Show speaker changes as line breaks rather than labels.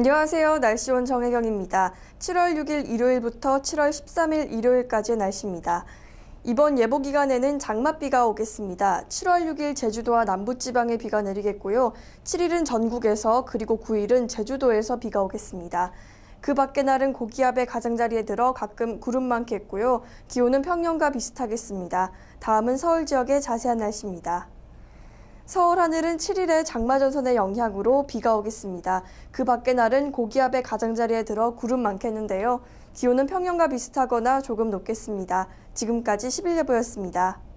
안녕하세요. 날씨원 정혜경입니다. 7월 6일 일요일부터 7월 13일 일요일까지의 날씨입니다. 이번 예보 기간에는 장맛비가 오겠습니다. 7월 6일 제주도와 남부지방에 비가 내리겠고요. 7일은 전국에서 그리고 9일은 제주도에서 비가 오겠습니다. 그 밖의 날은 고기압의 가장자리에 들어 가끔 구름 많겠고요. 기온은 평년과 비슷하겠습니다. 다음은 서울 지역의 자세한 날씨입니다. 서울 하늘은 7일에 장마전선의 영향으로 비가 오겠습니다. 그 밖의 날은 고기압의 가장자리에 들어 구름 많겠는데요. 기온은 평년과 비슷하거나 조금 높겠습니다. 지금까지 11예보였습니다.